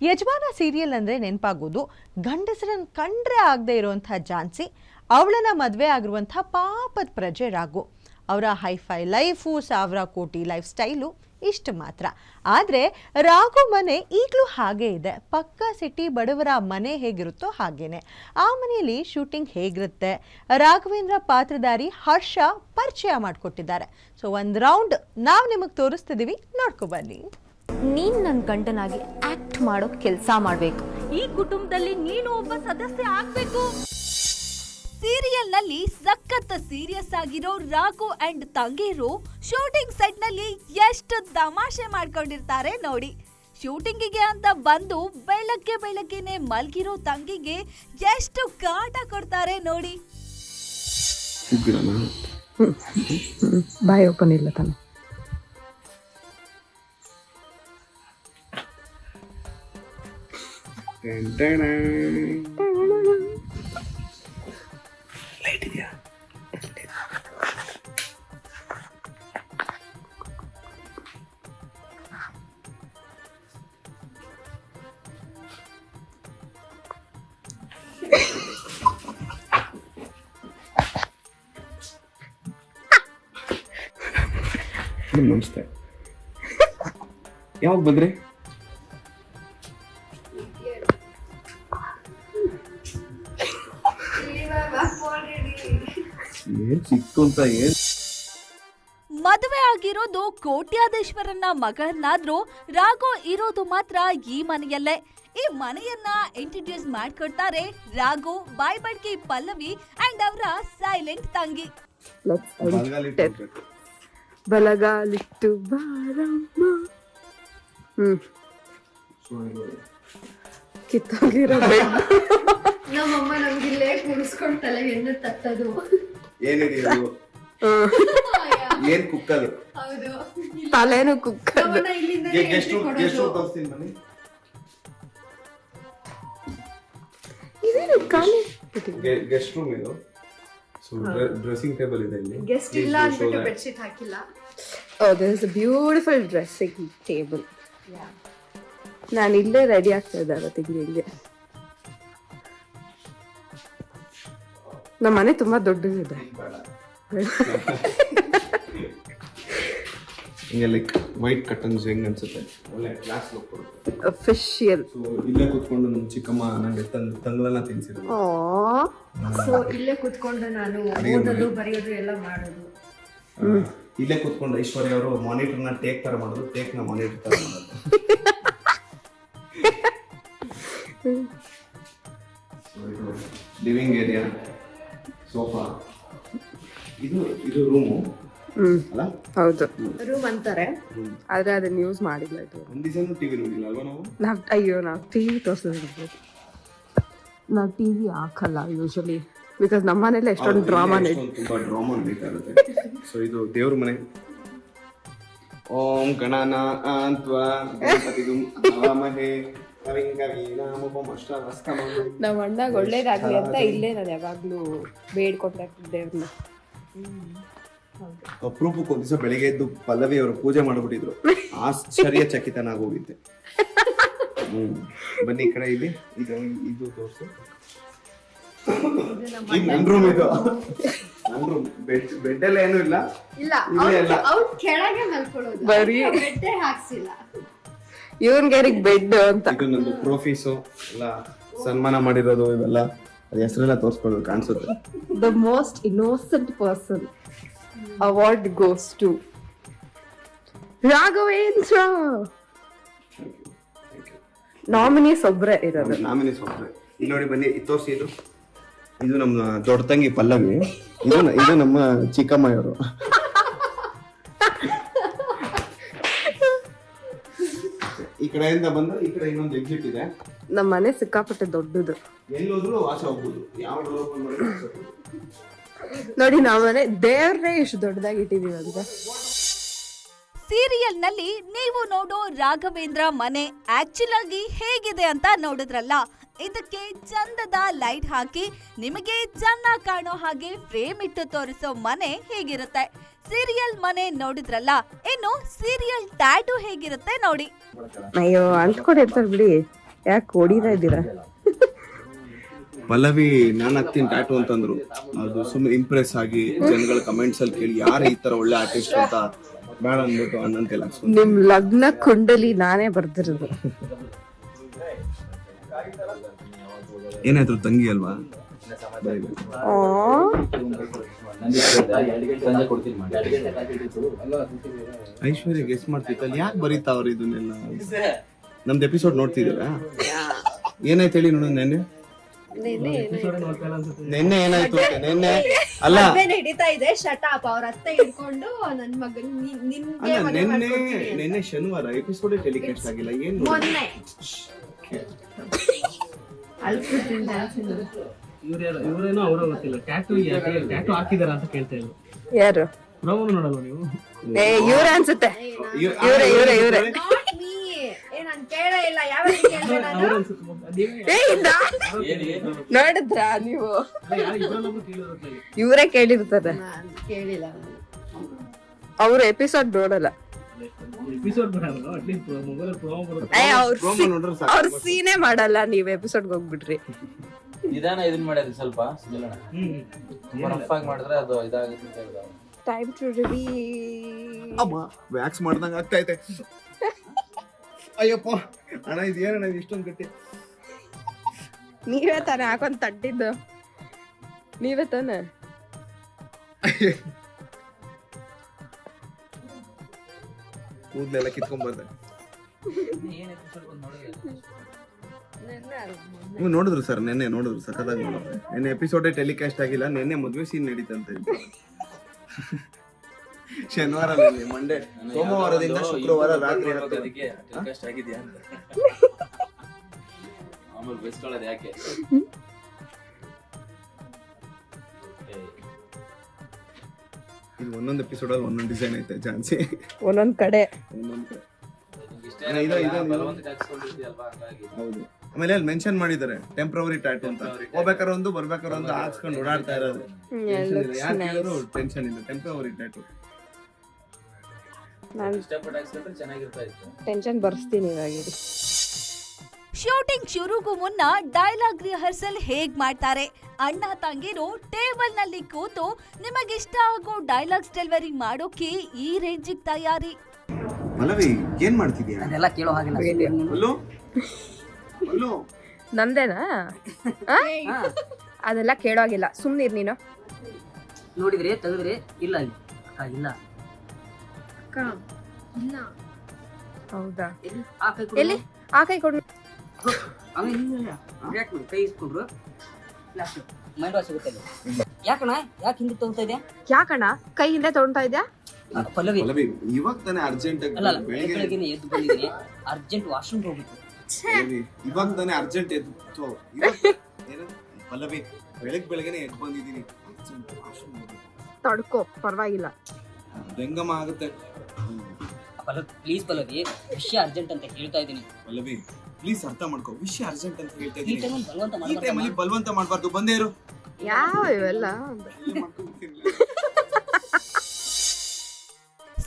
ಯಜಮಾನ ಸೀರಿಯಲ್ ಅಂದರೆ ನೆನಪಾಗೋದು. ಗಂಡಸರನ್ನ ಕಂಡ್ರೆ ಆಗದೆ ಇರುವಂಥ ಝಾನ್ಸಿ ಅವಳನ್ನ ಮದುವೆ ಆಗಿರುವಂಥ ಪಾಪದ ಪ್ರಜೆ ರಾಘು. ಅವರ ಹೈಫೈ ಲೈಫು, ಸಾವಿರ ಕೋಟಿ ಲೈಫ್ ಸ್ಟೈಲು ಇಷ್ಟು ಮಾತ್ರ. ಆದರೆ ರಾಘು ಮನೆ ಈಗಲೂ ಹಾಗೇ ಇದೆ. ಪಕ್ಕ ಸಿಟಿ, ಬಡವರ ಮನೆ ಹೇಗಿರುತ್ತೋ ಹಾಗೇನೆ. ಆ ಮನೆಯಲ್ಲಿ ಶೂಟಿಂಗ್ ಹೇಗಿರುತ್ತೆ? ರಾಘವೇಂದ್ರ ಪಾತ್ರಧಾರಿ ಹರ್ಷ ಪರಿಚಯ ಮಾಡಿಕೊಟ್ಟಿದ್ದಾರೆ. ಸೊ ಒಂದು ರೌಂಡ್ ನಾವು ನಿಮಗೆ ತೋರಿಸ್ತಿದ್ದೀವಿ ನೋಡ್ಕೊ ಬನ್ನಿ. ನೀನು ನನ್ನ ಗಂಡನಾಗಿ ಮಾಡೋ ಕೆಲಸ ಮಾಡಬೇಕು. ಈ ಕುಟುಂಬದಲ್ಲಿ ನೀನು ಒಬ್ಬ ಸದಸ್ಯ ಆಗಬೇಕು. ಸೀರಿಯಲ್ನಲ್ಲಿ ಸಖತ್ ಸೀರಿಯಸ್ ಆಗಿರೋ ರಾಘು ಅಂಡ್ ತಂಗೀರು ಶೂಟಿಂಗ್ ಸೆಟ್ನಲ್ಲಿ ಎಷ್ಟು ತಮಾಷೆ ಮಾಡ್ಕೊಂಡಿರ್ತಾರೆ ನೋಡಿ. ಶೂಟಿಂಗಿಗೆ ಅಂತ ಬಂದು ಬೆಳಗ್ಗೆ ಬೆಳಗ್ಗೆನೆ ಮಲ್ಗಿರೋ ತಂಗಿಗೆ ಎಷ್ಟು ಕಾಟ ಕೊಡ್ತಾರೆ ನೋಡಿ. ಬಾಯ್ ಓಪನ್ ಇಲ್ಲ ತಾನೆ. ಮೇಡಮ್ ನಮಸ್ತೆ ಯಾವಾಗ ಬಂದ್ರಿ? ಏನ್ ಸಿಕ್ತು ಅಂತ ಏನ್? ಮದುವೆ ಆಗಿರೋದು ಕೋಟ್ಯಾಧೀಶ್ವರನ ಮಗನಾದ್ರೂ ರಾಘು ಇರೋದು ಮಾತ್ರ ಈ ಮನೆಯಲ್ಲೇ. ಈ ಮನೆಯನ್ನ ಇಂಟ್ರೊಡ್ಯೂಸ್ ಮಾಡ್ಕೊಡ್ತಾರೆ ರಾಘು ಬಾಯ್ ಬಡ್ಕಿ ಪಲ್ಲವಿ ಅಂಡ್ ಅವರ ಸೈಲೆಂಟ್ ತಂಗಿ. ಬಲಗಾಲಿಟ್ಟು ಬಾರಮ್ಮ. ಹ್ಮ್. ಕಿತ್ತೋಗಿರೋ ಬೆಡ್. ನಮ್ಮಮ್ಮ ನಮ್ಗಿಲ್ಲೇ ಕೂರಿಸ್ಕೊಂಡು ತಲೆಗೆ ಎಣ್ಣೆ ತಟ್ಟದು. ಏನಿದೆಯದು ಏನ್ ಕುಕ್ಕದು? ಹೌದು. ತಲೆನು ಕುಕ್ಕದು. ನಮ್ಮನ್ನ ಇಲ್ಲಿಂದ ಗೆಸ್ಟ್ ರೂಮ್ ಗೆಸ್ಟ್ ರೂಮ್ ತೋರಿಸ್ತೀನಿ ಬನ್ನಿ. ಇದೇನು ಖಾಲಿ? ಗೆಸ್ಟ್ ರೂಮ್ ಇದು. ಸೊ ಡ್ರೆಸ್ಸಿಂಗ್ ಟೇಬಲ್ ಇದೆ ಇಲ್ಲಿ. ಗೆಸ್ಟ್ ಇಲ್ಲ ಅಂದ್ಬಿಟ್ಟು ಬೆಡ್ಶೀಟ್ ಹಾಕಿಲ್ಲ. ಓ there is beautiful dressing table ನಾನು ಇಲ್ಲೇ ರೆಡಿ ಆಗ್ತಾ ಇದ್ದಾರೆ ತಿಂಗಳಿಗೆ ನಮ್ಮ ಮನೆ ತುಂಬಾ ದೊಡ್ಡದಿದೆ. ಹಿಂಗೆ ಲೈಕ್ ವೈಟ್ ಕಟನ್ಸ್ ಹೆಂಗ್ ಅನ್ಸುತ್ತೆ? ಒಳ್ಳೆ ಕ್ಲಾಸ್ ಲುಕ್ ಕೊಡುತ್ತೆ. ಅಫಿಷಿಯಲ್ ಸೊ ಇಲ್ಲೇ ಕೂತ್ಕೊಂಡು ನಮ್ಮ ಚಿಕ್ಕಮ್ಮ ನನಗೆ ತಂದು ತಂಗ್ಳನ್ನ ತಿನ್ಸಿದ್ರು ಸೊ ಇಲ್ಲೇ ಕುತ್ಕೊಂಡು ನಾನು ಓದೋದು ಬರೆಯೋದು ಎಲ್ಲ ಮಾಡೋದು. ಇಲ್ಲೇ ಕೂತ್ಕೊಂಡು ಐಶ್ವರ್ಯ ಅವರು ಮಾನಿಟರ್ನ ಟೇಕ್ ತರ ಮಾಡೋದು ಟೇಕ್ನ ಮಾನಿಟರ್ ತರ ಮಾಡೋದು. Living area sofa. ಇದು ಇದು ರೂಮು. ಹ್ಮ್. ಅಲ್ಲ? ಹೌದು. ರೂಮ್ ಅಂತಾರೆ. ಆದ್ರೆ ಅದನ್ನ ಯೂಸ್ ಮಾಡಿಲ್ಲ ಇದು. ಒಂದ್ ದಿವಸ ಟಿವಿ ನೋಡಿಲ್ಲ ಅಲ್ವಾ ನಾವು? ನಾವ್ ಅಯ್ಯೋ ನಾವು ಟಿವಿ ನಾವು ಟಿವಿ ಹಾಕಲ್ಲ ಯೂಶಲಿ ಬಿಕಾಸ್ ನಮ್ಮ ಮನೇಲಿ ಎಷ್ಟೊಂದು ಡ್ರಾಮಾ ತುಂಬಾ ಡ್ರಾಮಾ ನಡೀತಾ ಇರುತ್ತೆ. ಸೊ ಇದು ದೇವ್ರ ಮನೆ. ಓಂ ಗಣನ ಅಂತ್ವ ಗಣಪತಿದುಂ ನಮ್ಮ ಅಣ್ಣಗೆ ಒಳ್ಳೇದಾಗ್ಲಿ ಅಂತ ಇಲ್ಲೇ ನಾನು ಯಾವಾಗ್ಲೂ ಬೇಡ್ಕೊಟ್ಟೆ ದೇವ್ರನ್ನ ಅಪರೂಪಕ್ಕೆ ಒಂದ್ ದಿವಸ ಬೆಳಿಗ್ಗೆ ಎದ್ದು ಪಲ್ಲವಿ ಅವರು ಪೂಜೆ ಮಾಡ್ಬಿಟ್ಟಿದ್ರು. ಆಶ್ಚರ್ಯಚಕಿತನಾಗೋಗಿದ್ದೆ ಹ್ಮ್. ಬನ್ನಿ ಈ ಕಡೆ ಇಲ್ಲಿ. ಈಗ ಇದು ತೋರ್ಸು. ಇದು ನನ್ ರೂಮ್ ಇದು. ನನ್ ರೂಮ್ ಬೆಡ್ ಬೆಡ್ ಎಲ್ಲ ಏನೂ ಇಲ್ಲ. ಇಲ್ಲ ಇಲ್ಲೇ ಕೆಳಗೆ ಮಲ್ಕೊಳ್ಳೋದು. ಬರೀ- ಬೆಡ್ಡೇ ಹಾಕ್ಸಿಲ್ಲ. ಇವನ್ಗೆ ಬೆಡ್ ಅಂತ. ಇದು ನಂದು ಟ್ರೋಫೀಸು ಎಲ್ಲ ಸನ್ಮಾನ ಮಾಡಿರೋದು ಇವೆಲ್ಲ ಅದ್ ಹೆಸರೆಲ್ಲ ತೋರ್ಸ್ಕೊಳ್ಳೋದು ಕಾಣಿಸುತ್ತೆ the most innocent person award goes to Raghavendra. Nominees ಒಬ್ರೇ ಇರೋದು. ನಾಮಿನಿ ಸೊಬ್ರೆ ಇಲ್ಲಿ ನೋಡಿ ಬನ್ನಿ ಇದು ತೋರಿಸಿ ಇದು. ಇದು ನಮ್ಮ ದೊಡ್ಡ ತಂಗಿ ಪಲ್ಲವಿ. ಇದು ಇದು ನಮ್ಮ ಚಿಕ್ಕಮ್ಮ ಇವರು. ಈ ಕಡೆಯಿಂದ ಬಂದ್ರೆ ಈ ಕಡೆ ಇನ್ನೊಂದು ಎಕ್ಸಿಟ್ ಇದೆ. ನಮ್ಮ ಮನೆ ಸಿಕ್ಕಾಪಟ್ಟೆ ದೊಡ್ಡದು. ಎಲ್ಲೋದ್ರು ಆಚೆ ಹೋಗ್ಬೋದು. ಯಾವ ನೋಡಿ ನಮ್ಮ ಮನೆ ದೇವ್ರೆ ಇಷ್ಟು ದೊಡ್ಡದಾಗಿ ಇಟ್ಟಿದೀವಿ ಅಂತ. ಸೀರಿಯಲ್ನಲ್ಲಿ ನೀವು ನೋಡೋ ರಾಘವೇಂದ್ರ ಮನೆ ಆಕ್ಚುಲ್ ಆಗಿ ಹೇಗಿದೆ ಅಂತ ನೋಡಿದ್ರಲ್ಲ. ಇದಕ್ಕೆ ಚಂದದ ಲೈಟ್ ಹಾಕಿ ನಿಮಗೆ ಚೆನ್ನಾಗಿ ಕಾಣೋ ಹಾಗೆ ಫ್ರೇಮ್ ಇಟ್ಟು ತೋರಿಸೋ ಮನೆ ಹೇಗಿರುತ್ತೆ? ಸೀರಿಯಲ್ ಮನೆ ನೋಡಿದ್ರಲ್ಲ ಇನ್ನು ಸೀರಿಯಲ್ ಟ್ಯಾಟು ಹೇಗಿರುತ್ತೆ ನೋಡಿ. ಅಯ್ಯೋ ಅಂದ್ಕೊಂಡಿರ್ತಾರೆ ಬಿಡಿ. ಯಾಕೆ ಹೊಡಿತಾ ಇದ್ದೀರಾ? ಪಲ್ಲವಿ ನಾನು ಹಾಕ್ತೀನಿ ಟ್ಯಾಟು ಅಂತಂದ್ರು. ಅದು ಸುಮ್ಮನೆ ಇಂಪ್ರೆಸ್ ಆಗಿ ಜನಗಳ ಕಮೆಂಟ್ಸ್ ಅಲ್ಲಿ ಕೇಳಿ ಯಾರು ಈ ತರ ಒಳ್ಳೆ ಆರ್ಟಿಸ್ಟ್ ಅಂತ ಬೇಡ ಅಂದ್ಬಿಟ್ಟು ಕೈಲಿ ಹಾಕ್ಸ್ಕೊಂಡು ನಿಮ್ ಲಗ್ನ ಕುಂಡಲಿ ನಾನೇ ಬರ್ದಿರೋದು. ಏನಾದ್ರು ತಂಗಿ ಅಲ್ವಾ? ಐಶ್ವರ್ಯ ಗೆಸ್ ಮಾಡ್ತಿತ್ತಲ್ಲ ಯಾಕೆ ಬರೀತಾವ್ರ ಇದನ್ನೆಲ್ಲ? ನಮ್ದು ಎಪಿಸೋಡ್ ನೋಡ್ತಿದ್ದೀರಾ? ಏನಾಯ್ತು ಹೇಳಿ ನೋಡೋಣ ನೆನ್ನೆ? ನೆನ್ನೆ ಏನಾಯ್ತು? ನೆನ್ನೆ? ಅಲ್ಲ. ಹಿಡಿತಾ ಇದೆ ಶಟಾಪ್ ಅವ್ರ ಅತ್ತೆ ಹಿಡ್ಕೊಂಡು ನನ್ ಮಗನ್ ನಿನ್- ನಿನ್ಗೆ ನೆನ್ನೆ ನೆನ್ನೆ ಶನಿವಾರ ಎಪಿಸೋಡ್ ಟೆಲಿಕಾಸ್ಟ್ ಆಗಿಲ್ಲ ಏನು ಮೊನ್ನೆ. ಅಳ್ಬಿಟ್ಟಿದ್ದೆ ಅನ್ಸಿದ್ದು. ಇವ್ರ್ಯಾರು ಇವ್ರೇನೋ ಅವರ ಗೊತ್ತಿಲ್ಲ ಟ್ಯಾಟು ಟ್ಯಾಟು ಹಾಕಿದಾರ ಅಂತ ಕೇಳ್ತಾ ಇದ್ರು. ಯಾರು? ಪ್ರೋಮೋ ನೋಡಲ್ವ ನೀವು? ಏ ಇವ್ರ ಅನ್ಸುತ್ತೆ. ಇವ್ರು- ಇವ್ರೆ ಇವ್ರೆ. ನೋಡಿದ್ರಾ ನೀವು? ಇವರೇ ಕೇಳಿರ್ತಾರೆ. ಅವ್ರ ಎಪಿಸೋಡ್ ನೋಡಲ್ಲ. Episode at least mobile promo ಬರುತ್ತೆ ಪ್ರೋಮೋ ಅವ್ರ ಸಾಕು. ಸೀನೇ ಮಾಡಲ್ಲ ನೀವ್ ಎಪಿಸೋಡ್ಗೆ ಹೋಗ್ಬಿಡ್ರಿ ನಿಧಾನ ಇದನ್ ಮಾಡ್ಯಾರ ಸ್ವಲ್ಪ ತುಂಬಾ ರಫ್ ಆಗಿ ಮಾಡಿದ್ರೆ ಅದು ಇದಾಗುತ್ತೆ ಅಂತ ಹೇಳ್ದ. ಟೈಮ್ ಟು ರಿವೀ ಅಮ್ಮ ವ್ಯಾಕ್ಸ್ ಮಾಡ್ದಂಗ ಆಗ್ತಾ ಐತೆ ಅಯ್ಯಪ್ಪ ಅಣ್ಣ ಇದು ಏನಣ್ಣ ಇದು ಇಷ್ಟೊಂದು ಗಟ್ಟಿ. ನೀವೇ ತಾನೇ ಹಾಕೊಂಡ್ ತಟ್ಟಿದ್ದು. ನೀವೇ ತಾನೇ. ಕೂದಲೆಲ್ಲ ಕಿತ್ಕೊಂಡ್ ಬರ್ದೆ episode ಬಂದ್. ನೋಡಿದ್ರೆ ನೀವು ನೋಡಿದ್ರು ಸರ್ ನಿನ್ನೆ ನೋಡಿದ್ರು ಸಖತ್ತಾಗಿ ನೋಡಿದ್ರು. ನಿನ್ನೆ ಎಪಿಸೋಡೇ ಟೆಲಿಕಾಸ್ಟ್ ಆಗಿಲ್ಲ ನಿನ್ನೆ ಮದುವೆ ಸೀನ್ ನಡೀತಂತೆ ಶನಿವಾರ ನೆನ್ನೆ ಮಂಡೇ ಸೋಮವಾರದಿಂದ ಶುಕ್ರವಾರ ರಾತ್ರಿ telecast ಆಗಿದ್ಯಾ ಅಂತ. ಆಮೇಲೆ ಬೈಸ್ಕೊಳ್ಳೋದು ಯಾಕೆ? ಇದು ಒಂದೊಂದು ಎಪಿಸೋಡಲ್ಲಿ ಒಂದೊಂದು ಡಿಸೈನ್ ಐತೆ ಚಾನ್ಸಿ ಒಂದೊಂದ್ ಕಡೆ. ಒಂದೊಂದು ಕಡೆ. ಇಷ್ಟ ಇದು- ಇದು- ಇದು- ಹೌದು. ಆಮೇಲೆ ಅಲ್ಲಿ ಮೆನ್ಷನ್ ಮಾಡಿದ್ದಾರೆ ಟೆಂಪ್ರವರಿ ಟ್ಯಾಟೂ ಅಂತ. ಹೋಗ್ಬೇಕಾದ್ರೆ ಒಂದು ಬರ್ಬೇಕಾದ್ರೆ ಒಂದು ಹಾಕ್ಸ್ಕೊಂಡು ಓಡಾಡ್ತಾ ಇರೋದು. ಯಾರು ಕೇಳಿದ್ರು ಟೆನ್ಷನ್ ಇಲ್ಲ. ಟೆಂಪ್ರವರಿ ಟ್ಯಾಟು ನಾನು ಟೆನ್ಷನ್ ಬರ್ಸ್ತೀನಿ ಇವಾಗ ಶೂಟಿಂಗ್ ಶುರುಗೂ ಮುನ್ನ ಡೈಲಾಗ್ ರಿಹರ್ಸಲ್ ಹೇಗ್ ಮಾಡ್ತಾರೆ? ಅಣ್ಣ ತಂಗಿರು ಟೇಬಲ್ನಲ್ಲಿ ಕೂತು ಇಷ್ಟ ಆಗೋ ಡೈಲಾಗ್ಸ್ ಡೆಲಿವರಿ ಮಾಡೋಕೆ ಈ ರೇಂಜಿಗ್ ತಯಾರಿ. ಮಲವಿ ಏನ್ ಮಾಡ್ತಿದ್ಯಾ? ಅದೆಲ್ಲ ಕೇಳೋ ಹಾಗಿಲ್ಲ ನಂದೇನಾ? ಆ? ಅದೆಲ್ಲ ಕೇಳೋಗಿಲ್ಲ ಸುಮ್ನಿರ್ ನೀನು. ನೋಡಿದ್ರೆ ತೆಗೆದ್ರಿ? ಇಲ್ಲ ಅಲ್ಲಿ ಇಲ್ಲ. ಅಕ್ಕ ಇಲ್ಲ. ಹೌದಾ? ಎಲ್ಲಿ? ಆ ಕೈ ಕೊಡು. ಎಲ್ಲಿ? ಆ ಕೈ ಕೊಡು. ಅವನ್ ಹಿಂಗಿಲ್ಲ. direct ಮಾಡು. ಕೈ ಇಸ್ಕೊಂಡ್ರು? ಲಾಸ್ಟ್ ಮೈಂಡ್ ವಾಶ್ ಸಿಗುತ್ತೆ. ಯಾಕಣ್ಣ? ಯಾಕೆ ಹಿಂದೆ ತಗೋತಾ ಇದೆಯಾ? ಯಾಕಣ್ಣ? ಕೈ ಹಿಂದೆ ತೊಗೊಂತಾ ಇದ್ಯಾ? ಪಲ್ಲವಿ. ಪಲ್ಲವಿ ಇವಾಗ ತಾನೇ ಅರ್ಜೆಂಟ್ ಅಲ್ಲ ಅಲ್ಲ ಬೆಳಿಗ್ಗೆ ಎದ್ದು ಬಂದಿದ್ದೀನಿ. ಅರ್ಜೆಂಟ್ ವಾಶ್ರೂಮ್ ಹೋಗ್ಬೇಕು. ಇವಾಗ ತಾನೇ ಅರ್ಜೆಂಟ್ ಎದ್ದು ಥು, ಇವಾಗ ಏನು? ಪಲ್ಲವಿ ಬೆಳಗ್ಗೆ ಬೆಳಗ್ಗೆನೆ ಎದ್ದು ಬಂದಿದ್ದೀನಿ. ಅರ್ಜೆಂಟ್ washroom ಹೋಗ್ಬೇಕು. ತಡ್ಕೋ ಪರವಾಗಿಲ್ಲ. ಬೆಂಗಮ ಆಗುತ್ತೆ. ಹ್ಮ್. ಪಲ್ಲವಿ ಪ್ಲೀಸ್ ಪಲ್ಲವಿ ವಿಷಯ ಅರ್ಜೆಂಟ್ ಅಂತ ಹೇಳ್ತಾ ಇದ್ದೀನಿ. ಪಲ್ಲವಿ ಪ್ಲೀಸ್ ಅರ್ಥ ಮಾಡ್ಕೋ. ವಿಷಯ ಅರ್ಜೆಂಟ್ ಅಂತ ಹೇಳ್ತಾ ಈ ಇದ್ದೀನಿ. ಈ ಟೈಮಲ್ಲಿ ಬಲವಂತ ಮಾಡ್ಬಾರ್ದು. ಬಂದೇ ಇರು. ಯಾವ ಇವೆಲ್ಲ?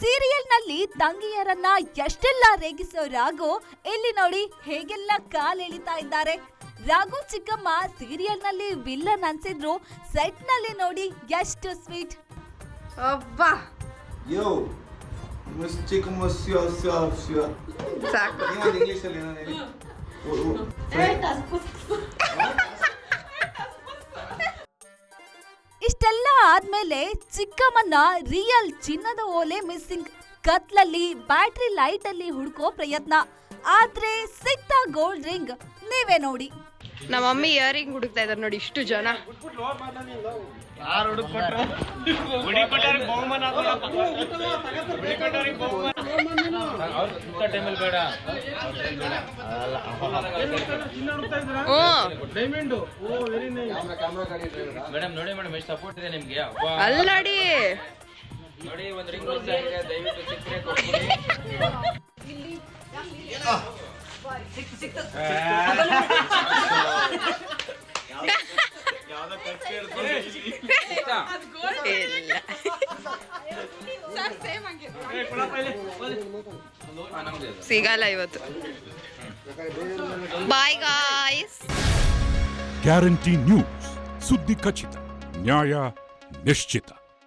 ಸೀರಿಯಲ್ನಲ್ಲಿ ತಂಗಿಯರನ್ನ ಎಷ್ಟೆಲ್ಲ ರೇಗಿಸೋ ರಾಘು ಇಲ್ಲಿ ನೋಡಿ ಹೇಗೆಲ್ಲ ಕಾಲೆಳಿತಾ ಇದ್ದಾರೆ. ರಾಘು ಚಿಕ್ಕಮ್ಮ ಸೀರಿಯಲ್ನಲ್ಲಿ ವಿಲ್ಲನ್ ಅನ್ಸಿದ್ರು ಸೆಟ್ನಲ್ಲಿ ನೋಡಿ ಎಷ್ಟು ಸ್ವೀಟ್. ಅಬ್ಬಾ. ಯೋ ಮುಸ್ಚಿಕ್ ಮುಸ್ಯೋ ಸ್ಯೋ ಸ್ಯೋ ಸಾಕು. ನೀವೊಂದು ಇಂಗ್ಲೀಷಲ್ಲಿ ಏನೋ ಹೇಳಿ. ಓ, ಓ, ಇಷ್ಟೆಲ್ಲ ಆದ್ಮೇಲೆ ಚಿಕ್ಕಮ್ಮನ ರಿಯಲ್ ಚಿನ್ನದ ಓಲೆ ಮಿಸ್ಸಿಂಗ್ ಕತ್ಲಲ್ಲಿ ಬ್ಯಾಟ್ರಿ ಲೈಟ್ ಅಲ್ಲಿ ಹುಡ್ಕೋ ಪ್ರಯತ್ನ. ಆದ್ರೆ ಸಿಕ್ತ ಗೋಲ್ಡ್ ರಿಂಗ್ ನೀವೇ ನೋಡಿ. ನಮ್ಮ ಮಮ್ಮಿ ಇಯರಿಂಗ್ ಹುಡುಕ್ತಾ ಇದಾರೆ ನೋಡಿ ಇಷ್ಟು ಜನ. Diamond. Oh very nice madam ನೋಡಿ ಮೇಡಮ್ ಎಷ್ಟು ಸಪೋರ್ಟ್ ಇದೆ ನಿಮ್ಗೆ. ಅಬ್ಬಾ. ಅಲ್ಲಿ ನೋಡಿ ಒಂದು ರಿಂಗ್ ದಯವಿಟ್ಟು ಸಿಕ್ಕರೆ ಸಿಗಲ್ಲ ಇವತ್ತು. ಬಾಯ್ ಗಾಯ್ಸ್ ಗ್ಯಾರಂಟಿ ನ್ಯೂಸ್ ಸುದ್ದಿ ಖಚಿತ ನ್ಯಾಯ ನಿಶ್ಚಿತ